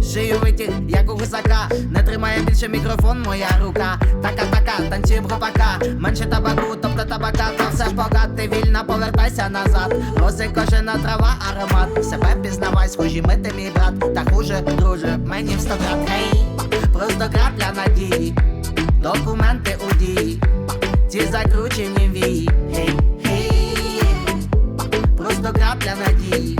Жию витяг, як у гусака, не тримає більше мікрофон, моя рука. Така така, танчим хопака, менше табаку, тобто табака, то все ж богат, ти вільна, повертайся назад. Рози кожена трава, аромат. Себе пізнавай, схожі ми ти мій брат. Та хуже, друже, мені в сто крат. Просто крапля надії, документи у дії, ці закручені вії. Гей, гей, просто крапля надії.